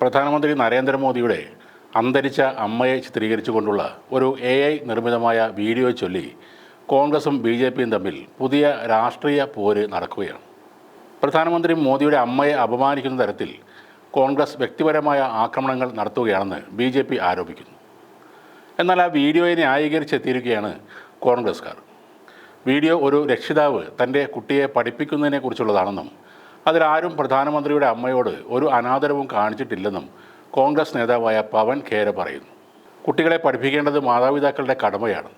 പ്രധാനമന്ത്രി നരേന്ദ്രമോദിയുടെ അന്തരിച്ച അമ്മയെ ചിത്രീകരിച്ചുകൊണ്ടുള്ള ഒരു എ ഐ നിർമ്മിതമായ വീഡിയോ ചൊല്ലി കോൺഗ്രസും ബി ജെ പിയും തമ്മിൽ പുതിയ രാഷ്ട്രീയ പോര് നടക്കുകയാണ്. പ്രധാനമന്ത്രി മോദിയുടെ അമ്മയെ അപമാനിക്കുന്ന തരത്തിൽ കോൺഗ്രസ് വ്യക്തിപരമായ ആക്രമണങ്ങൾ നടത്തുകയാണെന്ന് ബി ജെ പി ആരോപിക്കുന്നു. എന്നാൽ ആ വീഡിയോയെ ന്യായീകരിച്ചെത്തിയിരിക്കുകയാണ് കോൺഗ്രസ്കാർ വീഡിയോ ഒരു രക്ഷിതാവ് തന്റെ കുട്ടിയെ പഠിപ്പിക്കുന്നതിനെക്കുറിച്ചുള്ളതാണെന്നും അതിലാരും പ്രധാനമന്ത്രിയുടെ അമ്മയോട് ഒരു അനാദരവും കാണിച്ചിട്ടില്ലെന്നും കോൺഗ്രസ് നേതാവായ പവൻ ഖേര പറയുന്നു. കുട്ടികളെ പഠിപ്പിക്കേണ്ടത് മാതാപിതാക്കളുടെ കടമയാണ്.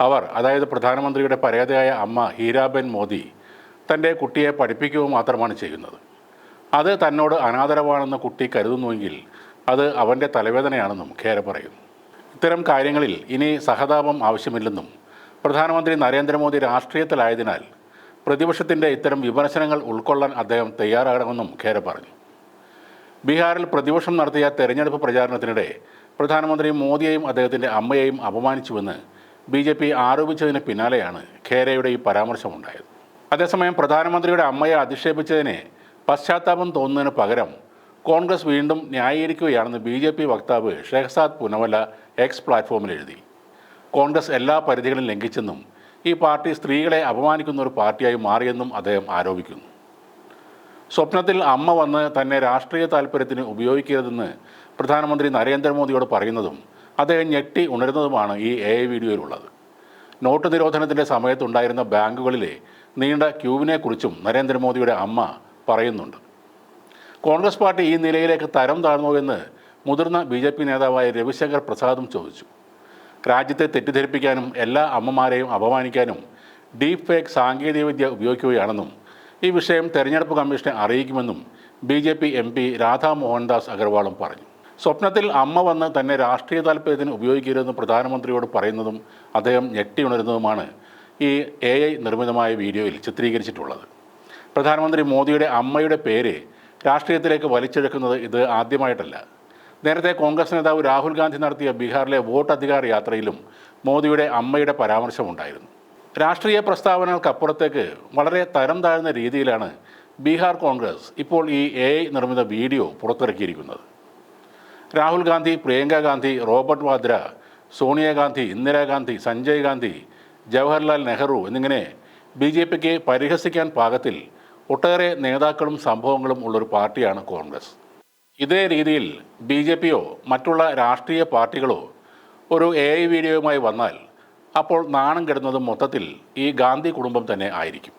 അവർ അതായത് പ്രധാനമന്ത്രിയുടെ പരേതയായ അമ്മ ഹീരാബെൻ മോദി തന്റെ കുട്ടിയെ പഠിപ്പിക്കുക മാത്രമാണ് ചെയ്യുന്നത്. അത് തന്നോട് അനാദരവാണെന്ന് കുട്ടി കരുതുന്നുവെങ്കിൽ അത് അവന്റെ തലവേദനയാണെന്നും ഖേര പറയുന്നു. ഇത്തരം കാര്യങ്ങളിൽ ഇനി സഹതാപം ആവശ്യമില്ലെന്നും പ്രധാനമന്ത്രി നരേന്ദ്രമോദി രാഷ്ട്രീയത്തിലായതിനാൽ പ്രതിപക്ഷത്തിന്റെ ഇത്തരം വിമർശനങ്ങൾ ഉൾക്കൊള്ളാൻ അദ്ദേഹം തയ്യാറാകണമെന്നും ഖേര പറഞ്ഞു. ബീഹാറിൽ പ്രതിപക്ഷം നടത്തിയ തെരഞ്ഞെടുപ്പ് പ്രചാരണത്തിനിടെ പ്രധാനമന്ത്രി മോദിയെയും അദ്ദേഹത്തിന്റെ അമ്മയെയും അപമാനിച്ചുവെന്ന് ബി ജെ പി ആരോപിച്ചതിന് പിന്നാലെയാണ് ഖേരയുടെ ഈ പരാമർശമുണ്ടായത്. അതേസമയം പ്രധാനമന്ത്രിയുടെ അമ്മയെ അധിക്ഷേപിച്ചതിനെ പശ്ചാത്താപം തോന്നുന്നതിന് പകരം കോൺഗ്രസ് വീണ്ടും ന്യായീകരിക്കുകയാണെന്ന് ബി ജെ പി വക്താവ് ഷെഹസാദ് പുനവല എക്സ് പ്ലാറ്റ്ഫോമിൽ എഴുതി. കോൺഗ്രസ് എല്ലാ പരിധികളും ലംഘിച്ചെന്നും ഈ പാർട്ടി സ്ത്രീകളെ അപമാനിക്കുന്ന ഒരു പാർട്ടിയായി മാറിയെന്നും അദ്ദേഹം ആരോപിക്കുന്നു. സ്വപ്നത്തിൽ അമ്മ വന്ന് തന്നെ രാഷ്ട്രീയ താല്പര്യത്തിന് ഉപയോഗിക്കരുതെന്ന് പ്രധാനമന്ത്രി നരേന്ദ്രമോദിയോട് പറയുന്നതും അദ്ദേഹം ഞെട്ടി ഉണരുന്നതുമാണ് ഈ എ ഐ വീഡിയോയിലുള്ളത്. നോട്ട് നിരോധനത്തിന്റെ സമയത്തുണ്ടായിരുന്ന ബാങ്കുകളിലെ നീണ്ട ക്യൂവിനെക്കുറിച്ചും നരേന്ദ്രമോദിയുടെ അമ്മ പറയുന്നുണ്ട്. കോൺഗ്രസ് പാർട്ടി ഈ നിലയിലേക്ക് തരം താഴ്ന്നോ എന്ന് മുതിർന്ന ബി നേതാവായ രവിശങ്കർ പ്രസാദും ചോദിച്ചു. രാജ്യത്തെ തെറ്റിദ്ധരിപ്പിക്കാനും എല്ലാ അമ്മമാരെയും അപമാനിക്കാനും ഡീപ് ഫേക്ക് സാങ്കേതികവിദ്യ ഉപയോഗിക്കുകയാണെന്നും ഈ വിഷയം തെരഞ്ഞെടുപ്പ് കമ്മീഷനെ അറിയിക്കുമെന്നും B J P M P Radha Mohandas അഗർവാളും പറഞ്ഞു. സ്വപ്നത്തിൽ അമ്മ വന്ന് തന്നെ രാഷ്ട്രീയ താല്പര്യത്തിന് ഉപയോഗിക്കരുതെന്ന് പ്രധാനമന്ത്രിയോട് പറയുന്നതും അദ്ദേഹം ഞെട്ടിയുണരുന്നതുമാണ് ഈ എ ഐ നിർമ്മിതമായ വീഡിയോയിൽ ചിത്രീകരിച്ചിട്ടുള്ളത്. പ്രധാനമന്ത്രി മോദിയുടെ അമ്മയുടെ പേര് രാഷ്ട്രീയത്തിലേക്ക് വലിച്ചെടുക്കുന്നത് ഇത് ആദ്യമായിട്ടല്ല. നേരത്തെ കോൺഗ്രസ് നേതാവ് രാഹുൽ ഗാന്ധി നടത്തിയ ബീഹാറിലെ വോട്ട് അധികാർ യാത്രയിലും മോദിയുടെ അമ്മയുടെ പരാമർശമുണ്ടായിരുന്നു. രാഷ്ട്രീയ പ്രസ്താവനകൾക്കപ്പുറത്തേക്ക് വളരെ തരം താഴ്ന്ന രീതിയിലാണ് ബീഹാർ കോൺഗ്രസ് ഇപ്പോൾ ഈ എ നിർമ്മിത വീഡിയോ പുറത്തിറക്കിയിരിക്കുന്നത്. രാഹുൽ ഗാന്ധി പ്രിയങ്ക ഗാന്ധി റോബർട്ട് വാദ്ര സോണിയാഗാന്ധി ഇന്ദിരാഗാന്ധി സഞ്ജയ് ഗാന്ധി ജവഹർലാൽ നെഹ്റു എന്നിങ്ങനെ ബി ജെ പിക്ക് പരിഹസിക്കാൻ പാകത്തിൽ ഒട്ടേറെ നേതാക്കളും സംഭവങ്ങളും ഉള്ളൊരു പാർട്ടിയാണ് കോൺഗ്രസ്. ഇതേ രീതിയിൽ ബി ജെ പിയോ മറ്റുള്ള രാഷ്ട്രീയ പാർട്ടികളോ ഒരു എ ഐ വീഡിയോയുമായി വന്നാൽ അപ്പോൾ നാണം കെടുന്നത് മൊത്തത്തിൽ ഈ ഗാന്ധി കുടുംബം തന്നെ ആയിരിക്കും.